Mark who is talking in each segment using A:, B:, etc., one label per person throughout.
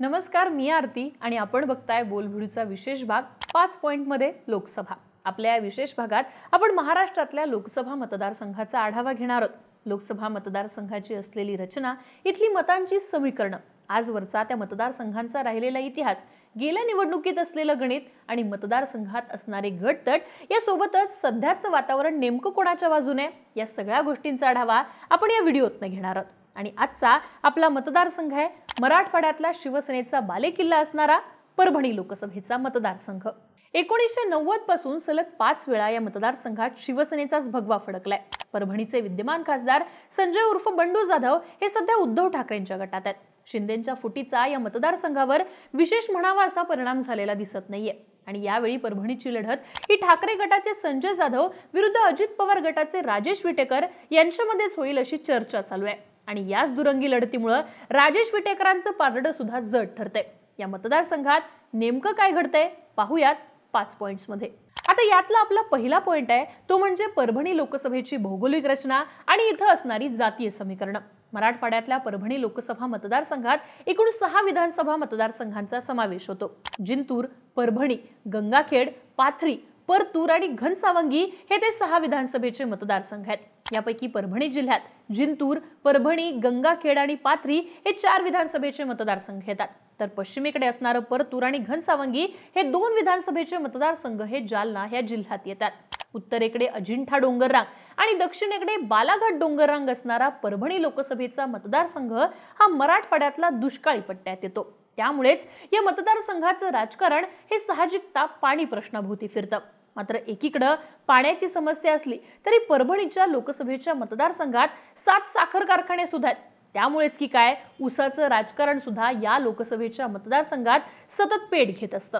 A: नमस्कार मी आरती आणि आपण बघताय बोलभिडूचा विशेष भाग पाच पॉईंटमध्ये लोकसभा. आपल्या या विशेष भागात आपण महाराष्ट्रातल्या लोकसभा मतदारसंघाचा आढावा घेणार आहोत. लोकसभा मतदारसंघाची असलेली रचना इथली मतांची समीकरणं आजवरचा त्या मतदारसंघांचा राहिलेला इतिहास गेल्या निवडणुकीत असलेलं गणित आणि मतदारसंघात असणारे गटतट यासोबतच सध्याचं वातावरण नेमकं कोणाच्या बाजूने या सगळ्या गोष्टींचा आढावा आपण या व्हिडिओतनं घेणार आहोत. आणि आजचा आपला मतदारसंघ आहे मराठवाड्यातला शिवसेनेचा बालेकिल्ला असणारा परभणी लोकसभेचा मतदारसंघ. एकोणीसशे नव्वदपासून सलग पाच वेळा या मतदारसंघात शिवसेनेचाच भगवा फडकलाय. परभणीचे विद्यमान खासदार संजय उर्फ बंडू जाधव हे सध्या उद्धव ठाकरेंच्या गटात आहेत. शिंदेच्या फुटीचा या मतदारसंघावर विशेष म्हणावा असा परिणाम झालेला दिसत नाहीये. आणि यावेळी परभणीची लढत ही ठाकरे गटाचे संजय जाधव विरुद्ध अजित पवार गटाचे राजेश विटेकर यांच्यामध्येच होईल अशी चर्चा चालू आहे. आणि याच दुरंगी लढतीमुळं राजेश विटेकरांचं पारडं सुद्धा जड ठरतंय. या मतदारसंघात नेमकं काय घडतंय पाहूयात पाच पॉईंट्समध्ये आता यातला आपला पहिला पॉईंट आहे तो म्हणजे परभणी लोकसभेची भौगोलिक रचना आणि इथं असणारी जातीय समीकरणं. मराठवाड्यातल्या परभणी लोकसभा मतदारसंघात एकूण सहा विधानसभा मतदारसंघांचा समावेश होतो. जिंतूर परभणी गंगाखेड पाथरी परतूर आणि घनसावंगी हे ते सहा विधानसभेचे मतदारसंघ आहेत. यापैकी परभणी जिल्ह्यात जिंतूर परभणी गंगाखेड आणि पाथरी हे चार विधानसभेचे मतदारसंघ येतात. तर पश्चिमेकडे असणारं परतूर आणि घनसावंगी हे दोन विधानसभेचे मतदारसंघ हे जालना या जिल्ह्यात येतात. उत्तरेकडे अजिंठा डोंगररांग आणि दक्षिणेकडे बालाघाट डोंगररांग असणारा परभणी लोकसभेचा मतदारसंघ हा मराठवाड्यातला दुष्काळी पट्ट्यात येतो. त्यामुळेच या मतदारसंघाचं राजकारण हे साहजिकता पाणी प्रश्नाभोवती फिरतं. मात्र एकीकडं पाण्याची समस्या असली तरी परभणीच्या लोकसभेच्या मतदारसंघात सात साखर कारखाने सुद्धा आहेत. त्यामुळेच की काय उसाचं राजकारण सुद्धा या लोकसभेच्या मतदारसंघात सतत पेट घेत असतं.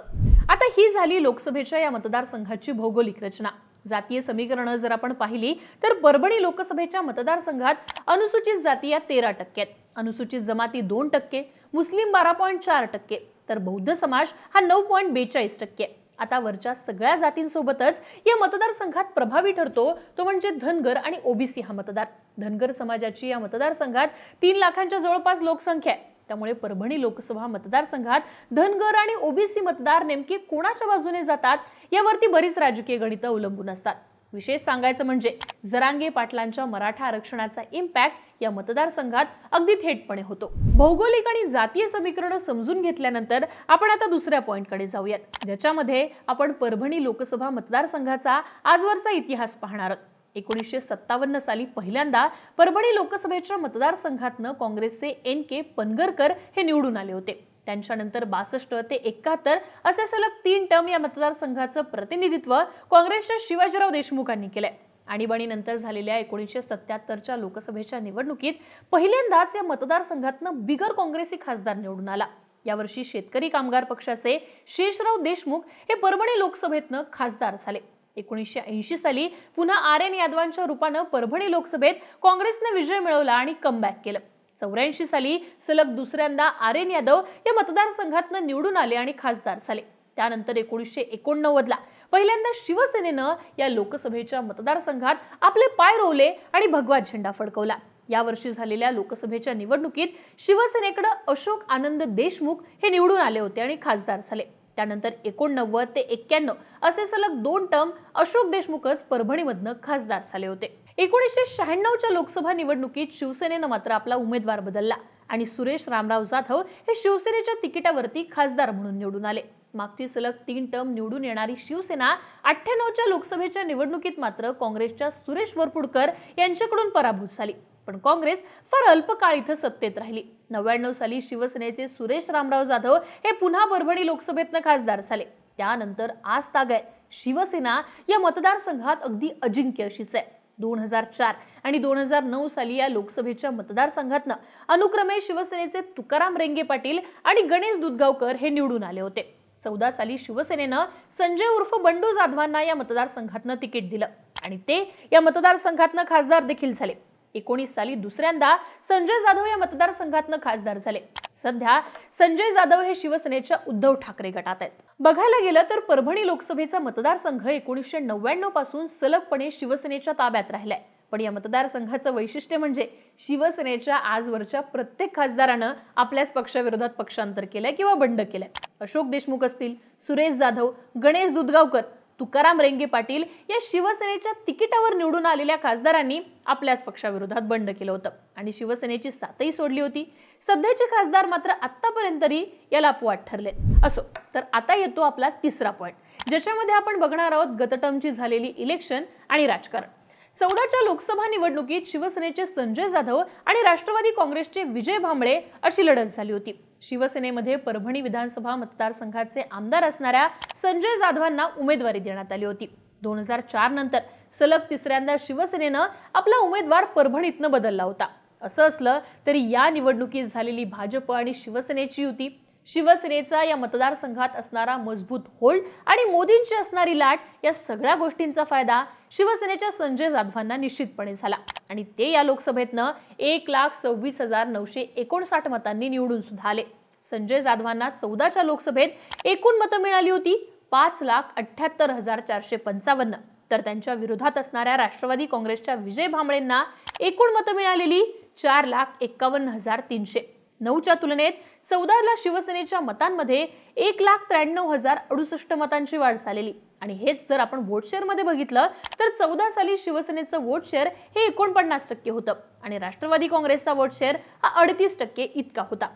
A: आता ही झाली लोकसभेच्या या मतदारसंघाची भौगोलिक रचना. जातीय समीकरणं जर आपण पाहिली तर परभणी लोकसभेच्या मतदारसंघात अनुसूचित जाती या तेरा टक्के आहेत. अनुसूचित जमाती दोन टक्के मुस्लिम बारा पॉईंट चार टक्के तर बौद्ध समाज हा नऊ पॉईंट बेचाळीस टक्के आहे. आता वरच्या सगळ्या जातींसोबतच या मतदारसंघात प्रभावी ठरतो. तो म्हणजे धनगर आणि ओबीसी हा मतदार. धनगर समाजाची या मतदारसंघात तीन लाखांच्या जवळपास लोकसंख्या आहे. त्यामुळे परभणी लोकसभा मतदारसंघात धनगर आणि ओबीसी मतदार नेमके कोणाच्या बाजूने जातात यावरती बरीच राजकीय गणितं अवलंबून असतात. विशेष सांगायचं म्हणजे जरांगे पाटलांच्या मराठा आरक्षणाचा इम्पॅक्ट या मतदारसंघात अगदी थेटपणे होतो. भौगोलिक आणि जातीय समीकरणं समजून घेतल्यानंतर आपण आता दुसऱ्या पॉईंटकडे जाऊयात ज्याच्यामध्ये आपण परभणी लोकसभा मतदारसंघाचा आजवरचा इतिहास पाहणार आहोत. एकोणीसशे सत्तावन्न साली पहिल्यांदा परभणी लोकसभेच्या मतदारसंघातनं काँग्रेसचे एन के पनगरकर हे निवडून आले होते. त्यांच्यानंतर बासष्ट ते एकाहत्तर असे सलग तीन टर्म या मतदारसंघाचं प्रतिनिधित्व काँग्रेसच्या शिवाजीराव देशमुखांनी केलंय. आणीबाणीनंतर झालेल्या एकोणीसशे सत्याहत्तरच्या लोकसभेच्या निवडणुकीत पहिल्यांदाच या मतदारसंघातनं बिगर काँग्रेसी खासदार निवडून आला. यावर्षी शेतकरी कामगार पक्षाचे शेषराव देशमुख हे परभणी लोकसभेतनं खासदार झाले. एकोणीसशे ऐंशी साली पुन्हा आर एन यादवांच्या रूपानं परभणी लोकसभेत काँग्रेसनं विजय मिळवला आणि कमबॅक केलं. चौऱ्याऐंशी साली सलग दुसऱ्यांदा आर एन यादव या मतदारसंघातनं निवडून आले आणि खासदार झाले. त्यानंतर एकोणीसशे एकोणनव्वदला पहिल्यांदा शिवसेनेनं या लोकसभेच्या मतदारसंघात आपले पाय रोवले आणि भगवा झेंडा फडकवला. यावर्षी झालेल्या लोकसभेच्या निवडणुकीत शिवसेनेकडे अशोक आनंद देशमुख हे निवडून आले होते आणि खासदार झाले. त्यानंतर एकोणनव्वद ते एक्क्याण्णव असे सलग दोन टर्म अशोक देशमुखच परभणीमधनं खासदार झाले होते. एकोणीसशे शहाण्णवच्या लोकसभा निवडणुकीत शिवसेनेनं मात्र आपला उमेदवार बदलला. आणि सुरेश रामराव जाधव हे शिवसेनेच्या तिकिटावरती खासदार म्हणून निवडून आले. मागची सलग तीन टर्म निवडून येणारी शिवसेना अठ्ठ्याण्णवच्या लोकसभेच्या निवडणुकीत मात्र काँग्रेसच्या सुरेश वरपुडकर यांच्याकडून पराभूत झाली. पण काँग्रेस फार अल्पकाळ इथं सत्तेत राहिली. नव्याण्णव साली शिवसेनेचे सुरेश रामराव जाधव हे पुन्हा परभणी लोकसभेतनं खासदार झाले. त्यानंतर आज ताग आहे. शिवसेना या मतदारसंघात अगदी अजिंक्य अशीच आहे. दोन हजार चार आणि दोन हजार नऊ साली या लोकसभेच्या मतदारसंघातनं अनुक्रमे शिवसेनेचे तुकाराम रेंगे पाटील आणि गणेश दुधगावकर हे निवडून आले होते. चौदा साली शिवसेनेनं संजय उर्फ बंडू जाधवांना या मतदारसंघातनं तिकीट दिलं आणि ते या मतदारसंघातनं खासदार देखील झाले. एकोणीस साली दुसऱ्यांदा संजय जाधव या मतदारसंघातनं खासदार झाले. सध्या संजय जाधव हे शिवसेनेच्या उद्धव ठाकरे गटात आहेत. बघायला गेलं तर परभणी लोकसभेचा मतदारसंघ एकोणीसशे नव्याण्णवपासून सलगपणे शिवसेनेच्या ताब्यात राहिलाय. पण या मतदारसंघाचं वैशिष्ट्य म्हणजे शिवसेनेच्या आजवरच्या प्रत्येक खासदारानं आपल्याच पक्षाविरोधात पक्षांतर केलंय किंवा बंड केलंय. अशोक देशमुख असतील सुरेश जाधव गणेश दुधगावकर तुकाराम रेंगे पाटील या शिवसेनेच्या तिकिटावर निवडून आलेल्या खासदारांनी आपल्याच पक्षाविरोधात बंड केलं होतं. आणि शिवसेनेची साथही सोडली होती. सध्याचे खासदार मात्र आतापर्यंतही याला अपवाद ठरले असो तर आता येतो आपला तिसरा पॉईंट ज्याच्यामध्ये आपण बघणार आहोत गतटमची झालेली इलेक्शन आणि राजकारण. चौदाच्या लोकसभा निवडणुकीत शिवसेनेचे संजय जाधव आणि राष्ट्रवादी काँग्रेसचे विजय भांबळे अशी लढत झाली होती. शिवसेनेमध्ये परभणी विधानसभा मतदारसंघाचे आमदार असणाऱ्या संजय जाधवांना उमेदवारी देण्यात आली होती. दोन हजार चार नंतर सलग तिसऱ्यांदा शिवसेनेनं आपला उमेदवार परभणीतनं बदलला होता. असं असलं तरी या निवडणुकीत झालेली भाजप आणि शिवसेनेची युती शिवसेनेचा या मतदारसंघात असणारा मजबूत होल्ड आणि मोदींची असणारी लाट या सगळ्या गोष्टींचा फायदा शिवसेनेच्या संजय जाधवांना निश्चितपणे झाला. आणि ते या लोकसभेतनं एक लाख सव्वीस हजार नऊशे एकोणसाठ मतांनी निवडून सुद्धा आले. संजय जाधवांना चौदाच्या लोकसभेत एकूण मतं मिळाली होती पाच लाख अठ्ठ्याहत्तर हजार चारशे पंचावन्न. तर त्यांच्या विरोधात असणाऱ्या राष्ट्रवादी काँग्रेसच्या विजय भांबळेंना एकूण मतं मिळालेली चार लाख एक्कावन्न हजार तीनशे. नऊच्या तुलनेत चौदाला शिवसेनेच्या मतांमध्ये एक लाख त्र्याण्णव हजार अडुसष्ट मतांची वाढ झालेली. आणि हेच जर आपण वोट शेअरमध्ये बघितलं तर चौदा साली शिवसेनेचं वोट शेअर हे एकोणपन्नास टक्के होतं. आणि राष्ट्रवादी काँग्रेसचा वोट शेअर हा अडतीस टक्के इतका होता.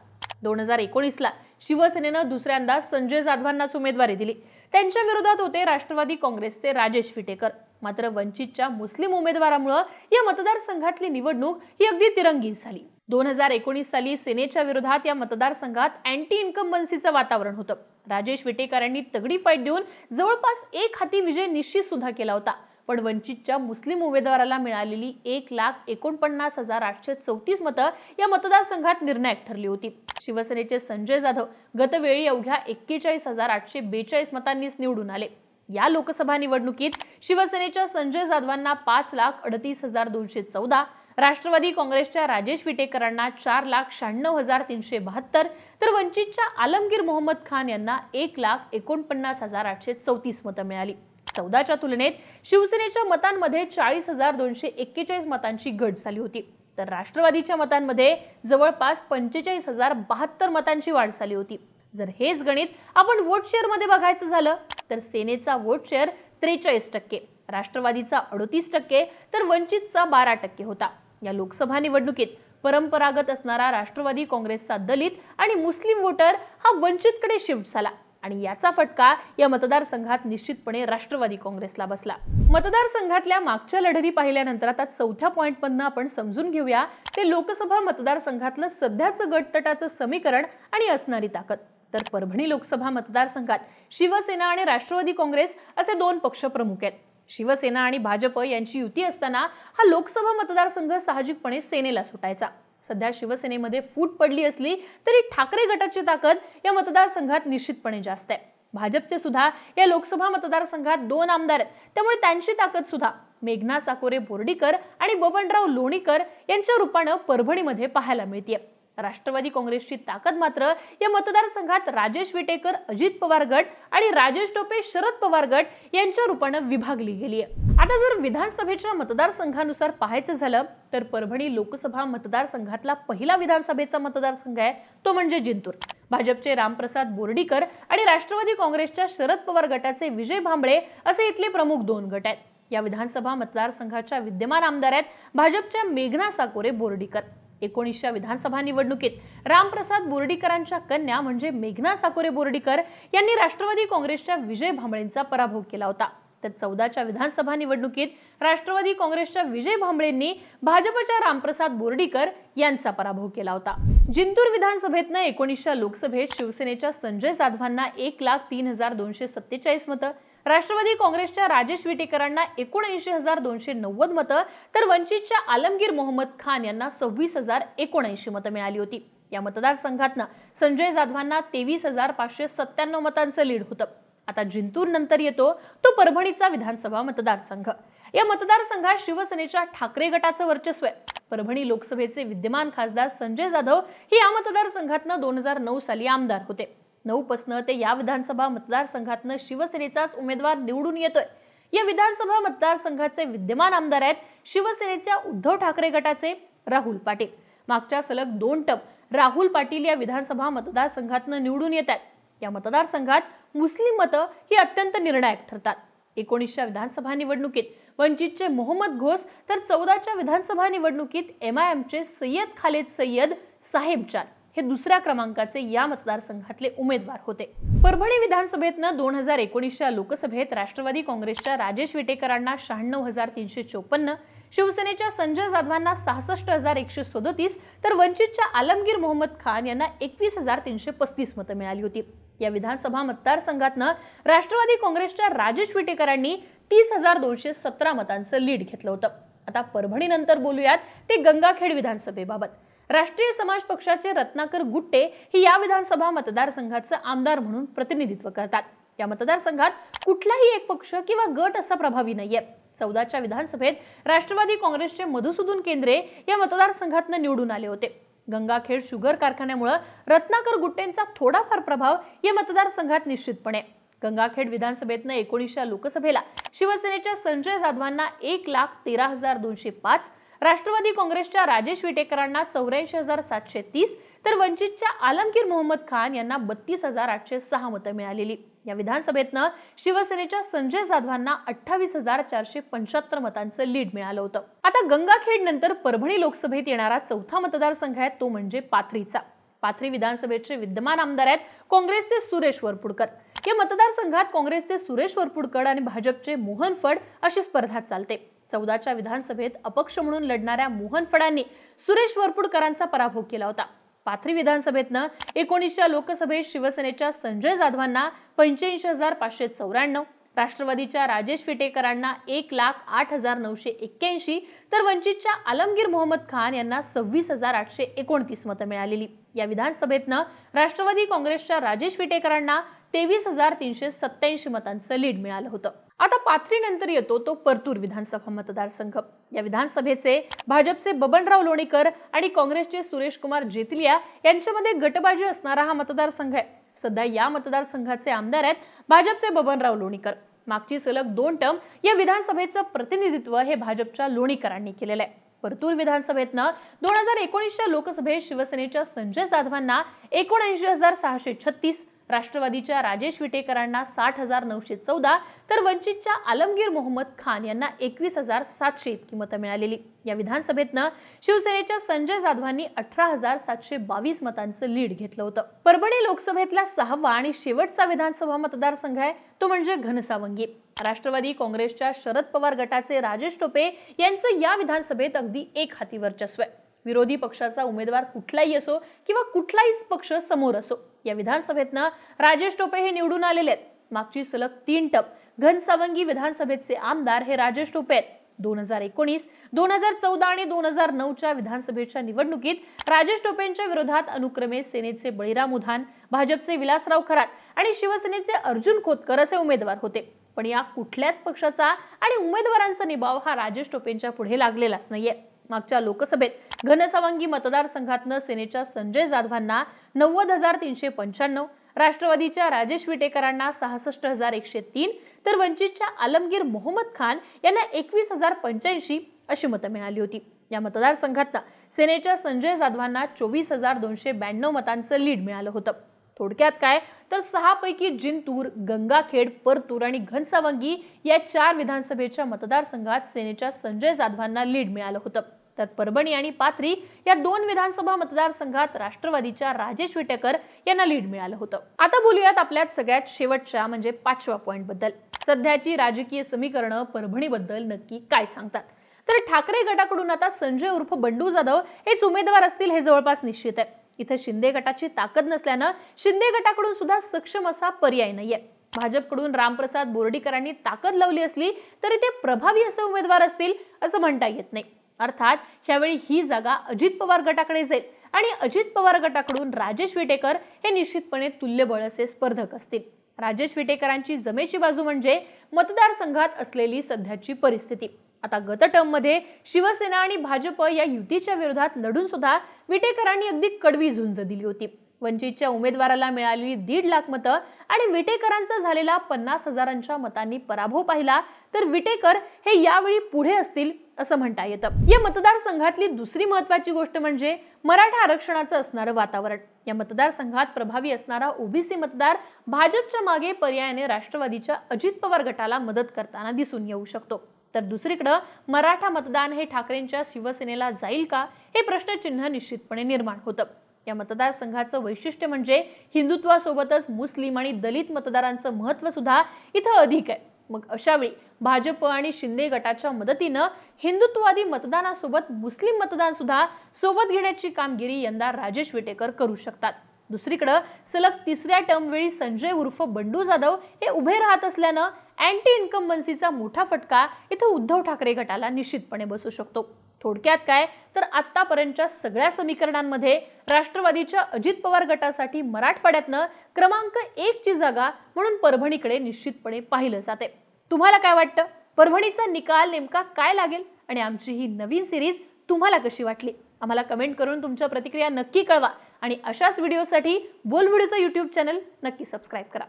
A: दोन हजार एकोणीसला शिवसेनेनं दुसऱ्यांदा संजय जाधवांनाच उमेदवारी दिली. त्यांच्या विरोधात होते राष्ट्रवादी काँग्रेसचे राजेश विटेकर. मात्र वंचितच्या मुस्लिम उमेदवारामुळं या मतदारसंघातली निवडणूक ही अगदी तिरंगी झाली. दोन हजार एकोणीस साली सेनेच्या विरोधात या मतदारसंघात अँटी इन्कम्बन्सीचं वातावरण होतं. राजेश विटेकरांनी तगडी फाईट देऊन जवळपास एक हाती विजय निश्चित सुद्धा केला होता. पण वंचितच्या मुस्लिम उमेदवाराला मिळालेली एक लाख एकोणपन्नास हजार आठशे चौतीस मतं या मतदारसंघात निर्णायक ठरली होती. शिवसेनेचे संजय जाधव गतवेळी अवघ्या एक्केचाळीस हजार आठशे बेचाळीस मतांनीच निवडून आले. या लोकसभा निवडणुकीत शिवसेनेच्या संजय जाधवांना पाच लाख अडतीस हजार दोनशे चौदा राष्ट्रवादी काँग्रेसच्या राजेश विटेकरांना चार लाख शहाण्णव हजार तीनशे बहात्तर तर वंचितच्या आलमगीर मोहम्मद खान यांना एक लाख एकोणपन्नास हजार आठशे चौतीस मतं मिळाली. चौदाच्या तुलनेत शिवसेनेच्या मतांमध्ये चाळीस हजार दोनशे एक्केचाळीस मतांची घट झाली होती. तर राष्ट्रवादीच्या मतांमध्ये जवळपास पंचेचाळीस हजार बहात्तर मतांची वाढ झाली होती. जर हेच गणित आपण वोट शेअरमध्ये बघायचं झालं तर सेनेचा वोट शेअर त्रेचाळीस टक्के राष्ट्रवादीचा अडतीस टक्के तर वंचितचा बारा टक्के होता. या लोकसभा निवडणुकीत परंपरागत असणारा राष्ट्रवादी काँग्रेसचा दलित आणि मुस्लिम वोटर हा वंचितकडे शिफ्ट झाला आणि याचा फटका या मतदारसंघात निश्चितपणे राष्ट्रवादी काँग्रेसला बसला. मतदारसंघातल्या मागच्या लढती पाहिल्यानंतर आता चौथ्या पॉईंटमधनं आपण समजून घेऊया ते लोकसभा मतदारसंघातलं सध्याचं गटतटाचं समीकरण आणि असणारी ताकद. तर परभणी लोकसभा मतदारसंघात शिवसेना आणि राष्ट्रवादी काँग्रेस असे दोन पक्ष प्रमुख आहेत. शिवसेना आणि भाजप यांची युती असताना हा लोकसभा मतदारसंघ साहजिकपणे सेनेला सुटायचा. सध्या शिवसेनेमध्ये फूट पडली असली तरी ठाकरे गटाची ताकद या मतदारसंघात निश्चितपणे जास्त आहे. भाजपचे सुद्धा या लोकसभा मतदारसंघात दोन आमदार आहेत. त्यामुळे त्यांची ताकद सुद्धा मेघना साकोरे बोर्डीकर आणि बबनराव लोणीकर यांच्या रूपानं परभणीमध्ये पाहायला मिळते राष्ट्रवादी काँग्रेसची ताकद मात्र या मतदारसंघात राजेश विटेकर अजित पवार गट आणि राजेश टोपे शरद पवार गट यांच्या रूपानं विभागली गेली आहे. आता जर विधानसभेच्या मतदारसंघानुसार पाहायचं झालं तर परभणी लोकसभा मतदारसंघातला पहिला विधानसभेचा मतदारसंघ आहे तो म्हणजे जिंतूर. भाजपचे रामप्रसाद बोर्डीकर आणि राष्ट्रवादी काँग्रेसच्या शरद पवार गटाचे विजय भांबळे असे इथले प्रमुख दोन गट आहेत. या विधानसभा मतदारसंघाच्या विद्यमान आमदार आहेत भाजपच्या मेघना साकोरे बोर्डीकर. एकोणीसच्या विधानसभा निवडणुकीत. रामप्रसाद बोर्डीकरांच्या कन्या म्हणजे मेघना साकोरे बोर्डीकर यांनी राष्ट्रवादी काँग्रेसच्या विजय भांबळेंचा पराभव केला होता. तर चौदाच्या विधानसभा निवडणुकीत राष्ट्रवादी काँग्रेसच्या विजय भांबळेंनी भाजपच्या रामप्रसाद बोर्डीकर यांचा पराभव केला होता. जिंतूर विधानसभेतनं एकोणीसच्या लोकसभेत शिवसेनेच्या संजय जाधवांना एक लाख तीन हजार दोनशे सत्तेचाळीस मतं राष्ट्रवादी काँग्रेसच्या राजेश विटेकरांना एकोणऐंशी हजार दोनशे नव्वद मतं तर वंचितच्या आलमगीर मोहम्मद खान यांना सव्वीस हजार एकोणऐंशी मतं मिळाली होती. या मतदारसंघातनं संजय जाधवांना तेवीस हजार पाचशे सत्त्याण्णव मतांचं लीड होतं. आता जिंतूर नंतर येतो तो परभणीचा विधानसभा मतदारसंघ. या मतदारसंघात शिवसेनेच्या ठाकरे गटाचं वर्चस्व आहे. परभणी लोकसभेचे विद्यमान खासदार संजय जाधव हे या मतदारसंघातनं दोन हजार नऊ साली आमदार होते. नऊपासनं ते या विधानसभा मतदारसंघातनं शिवसेनेचाच उमेदवार निवडून येतोय. या विधानसभा मतदारसंघाचे विद्यमान आमदार आहेत शिवसेनेच्या उद्धव ठाकरे गटाचे राहुल पाटील. मागच्या सलग दोन टप राहुल पाटील या विधानसभा मतदारसंघातनं निवडून येत आहेत. या मतदारसंघात मुस्लिम मतं ही अत्यंत निर्णायक ठरतात. एकोणीसच्या विधानसभा निवडणुकीत वंचितचे मोहम्मद घोष तर चौदाच्या विधानसभा निवडणुकीत एम आय एमचे सय्यद खालेद सय्यद साहेबजाद. हे दुसऱ्या क्रमांकाचे या मतदारसंघातले उमेदवार होते. परभणी विधानसभेतनं दोन हजार एकोणीसच्या लोकसभेत राष्ट्रवादी काँग्रेसच्या राजेश विटेकरांना शहाण्णव हजार तीनशे चोपन्न शिवसेनेच्या संजय जाधवांना सहासष्ट हजार एकशे सदोतीस तर वंचितच्या आलमगीर मोहम्मद खान यांना एकवीस हजार तीनशे पस्तीस मतं मिळाली होती. या विधानसभा मतदारसंघातनं राष्ट्रवादी काँग्रेसच्या राजेश विटेकरांनी तीस हजार दोनशे सतरा मतांचं लीड घेतलं होतं. आता परभणीनंतर बोलूयात ते गंगाखेड विधानसभेबाबत. राष्ट्रीय समाज पक्षाचे रत्नाकर गुट्टे हे या विधानसभा मतदारसंघाचं आमदार म्हणून प्रतिनिधित्व करतात. या मतदारसंघात कुठलाही एक पक्ष किंवा गट असा प्रभावी नाहीये. चौदाच्या विधानसभेत राष्ट्रवादी काँग्रेसचे मधुसूदन केंद्रे या मतदारसंघातनं निवडून आले होते. गंगाखेड शुगर कारखान्यामुळं रत्नाकर गुट्टेंचा थोडाफार प्रभाव या मतदारसंघात निश्चितपणे. गंगाखेड विधानसभेतनं एकोणीसच्या लोकसभेला शिवसेनेच्या संजय जाधवांना एक लाख तेरा हजार दोनशे पाच राष्ट्रवादी काँग्रेसच्या राजेश विटेकरांना चौऱ्याऐंशी हजार सातशे तीस तर वंचितच्या आलमगीर मोहम्मद खान यांना बत्तीस हजार आठशे सहा मतं मिळालेली. या विधानसभेतनं शिवसेनेच्या संजय जाधवांना अठ्ठावीस हजार चारशे पंच्याहत्तर मतांचं लीड मिळालं होतं. आता गंगाखेड नंतर परभणी लोकसभेत येणारा चौथा मतदारसंघ आहे तो म्हणजे पाथरीचा. पाथरी विधानसभेचे विद्यमान आमदार आहेत काँग्रेसचे सुरेश वरपुडकर. या मतदारसंघात काँग्रेसचे सुरेश वरपुडकर आणि भाजपचे मोहन फड अशी स्पर्धा चालते. चौदाच्या विधानसभेत अपक्ष म्हणून लढणाऱ्या मोहन फडांनी सुरेश वरपुडकरांचा पराभव केला होता. पाथरी विधानसभेतनं एकोणीसच्या लोकसभेत शिवसेनेच्या संजय जाधवांना पंच्याऐंशी हजार पाचशे चौऱ्याण्णव राष्ट्रवादीच्या राजेश फिटेकरांना एक लाख आठ हजार नऊशे एक्क्याऐंशी तर वंचितच्या आलमगीर मोहम्मद खान यांना सव्वीस हजार आठशे एकोणतीस मतं मिळालेली. या विधानसभेतनं राष्ट्रवादी काँग्रेसच्या राजेश फिटेकरांना तेवीस हजार तीनशे सत्याऐंशी मतांचं लीड मिळालं होतं. आता पाथरीनंतर येतो तो परतूर विधानसभा मतदारसंघ. या विधानसभेचे भाजपचे बबनराव लोणीकर आणि काँग्रेसचे सुरेश कुमार जेतलिया यांच्यामध्ये गटबाजी असणारा हा मतदारसंघ आहे. सध्या या मतदारसंघाचे आमदार आहेत भाजपचे बबनराव लोणीकर. मागची सलग दोन टर्म या विधानसभेचं प्रतिनिधित्व हे भाजपच्या लोणीकरांनी केलेलं आहे. परतूर विधानसभेतनं दोन हजार एकोणीसच्या लोकसभेत शिवसेनेच्या संजय जाधवांना एकोणऐंशी हजार सहाशे छत्तीस राष्ट्रवादीच्या राजेश विटेकरांना साठ हजार नऊशे चौदा तर वंचितच्या आलमगीर मोहम्मद खान यांना एकवीस हजार सातशे इतकी मतं मिळालेली. या विधानसभेतनं शिवसेनेच्या संजय जाधवांनी अठरा हजार सातशे बावीस मतांचं लीड घेतलं होतं. परभणी लोकसभेतला सहावा आणि शेवटचा विधानसभा मतदारसंघ आहे तो म्हणजे घनसावंगी. राष्ट्रवादी काँग्रेसच्या शरद पवार गटाचे राजेश टोपे यांचं या विधानसभेत अगदी एक हाती वर्चस्व आहे. विरोधी पक्षाचा उमेदवार कुठलाही असो किंवा कुठलाही पक्ष समोर असो या विधानसभेतनं राजेश टोपे हे निवडून आलेले आहेत. मागची सलग तीन टप घनसावंगी विधानसभेचे आमदार हे राजेश टोपे आहेत. दोन हजार एकोणीस दोन हजार चौदा आणि दोन हजार नऊच्या विधानसभेच्या निवडणुकीत राजेश टोपेंच्या विरोधात अनुक्रमे सेनेचे बळीराम उधान भाजपचे विलासराव खरात आणि शिवसेनेचे अर्जुन खोतकर असे उमेदवार होते. पण या कुठल्याच पक्षाचा आणि उमेदवारांचा निभाव हा राजेश टोपेंच्या पुढे लागलेलाच नाहीये. मागच्या लोकसभेत घनसावंगी मतदारसंघातनं सेनेच्या संजय जाधवांना नव्वद हजार तीनशे पंच्याण्णव राष्ट्रवादीच्या राजेश विटेकरांना सहासष्ट हजार एकशे तीन तर वंचितच्या आलमगीर मोहम्मद खान यांना एकवीस हजार पंच्याऐंशी अशी मतं मिळाली होती. या मतदारसंघातनं सेनेच्या संजय जाधवांना चोवीस हजार दोनशे ब्याण्णव मतांचं लीड मिळालं होतं. थोडक्यात काय? तर सहापैकी जिंतूर गंगाखेड परतूर आणि घनसावंगी या चार विधानसभेच्या मतदारसंघात सेनेच्या संजय जाधवांना लीड मिळालं होतं. तर परभणी आणि पाथरी या दोन विधानसभा मतदारसंघात राष्ट्रवादीच्या राजेश विटेकर यांना लीड मिळालं होतं. आता बोलूयात आपल्यात सगळ्यात शेवटच्या म्हणजे पाचव्या पॉईंटबद्दल. सध्याची राजकीय समीकरणं परभणीबद्दल नक्की काय सांगतात? तर ठाकरे गटाकडून आता संजय उर्फ बंडू जाधव हेच उमेदवार असतील हे जवळपास निश्चित आहे. इथं शिंदे गटाची ताकद नसल्यानं शिंदे गटाकडून सुद्धा सक्षम असा पर्याय नाहीये. भाजपकडून रामप्रसाद बोर्डीकरांनी ताकद लावली असली तरी ते प्रभावी असे उमेदवार असतील असं म्हणता येत नाही. अर्थात यावेळी ही जागा अजित पवार गटाकडे जाईल आणि अजित पवार गटाकडून राजेश विटेकर हे निश्चितपणे तुल्यबळ असे स्पर्धक असतील. राजेश विटेकरांची जमेची बाजू म्हणजे मतदारसंघात असलेली सध्याची परिस्थिती. आता गत टर्ममध्ये शिवसेना आणि भाजप या युतीच्या विरोधात लढून सुद्धा विटेकरांनी अगदी कडवी झुंज दिली होती. वंचितच्या उमेदवाराला मिळालेली दीड लाख मतं आणि विटेकरांचा झालेला पन्नास हजारांच्या मतांनी पराभव पाहिला तर विटेकर हे यावेळी पुढे असतील असं म्हणता येतं. या मतदारसंघातली दुसरी महत्वाची गोष्ट म्हणजे मराठा आरक्षणाचं असणारं वातावरण. या मतदारसंघात प्रभावी असणारा ओबीसी मतदार भाजपच्या मागे पर्यायाने राष्ट्रवादीच्या अजित पवार गटाला मदत करताना दिसून येऊ शकतो. तर दुसरीकडं मराठा मतदान हे ठाकरेंच्या शिवसेनेला जाईल का हे प्रश्नचिन्ह निश्चितपणे निर्माण होतं. या मतदारसंघाचं वैशिष्ट्य म्हणजे हिंदुत्वासोबतच मुस्लिम आणि दलित मतदारांचं महत्त्व सुद्धा इथं अधिक आहे. मग अशावेळी भाजप आणि शिंदे गटाच्या मदतीनं हिंदुत्ववादी मतदानासोबत मुस्लिम मतदान सुद्धा सोबत घेण्याची कामगिरी यंदा राजेश विटेकर करू शकतात. दुसरीकडं सलग तिसऱ्या टर्मवेळी संजय उर्फ बंडू जाधव हे उभे राहत असल्यानं अँटी इन्कम्बन्सीचा मोठा फटका इथं उद्धव ठाकरे गटाला निश्चितपणे बसू शकतो. थोडक्यात काय? तर आत्तापर्यंतच्या सगळ्या समीकरणांमध्ये राष्ट्रवादीच्या अजित पवार गटासाठी मराठवाड्यातनं क्रमांक एकची जागा म्हणून परभणीकडे निश्चितपणे पाहिलं जाते. तुम्हाला काय वाटतं? परभणीचा निकाल नेमका काय लागेल? आणि आमची ही नवीन सिरीज तुम्हाला कशी वाटली? आम्हाला कमेंट करून तुमच्या प्रतिक्रिया नक्की कळवा. आणि अशाच व्हिडिओसाठी बोल व्हिडिओचं यूट्यूब चॅनल नक्की सबस्क्राईब करा.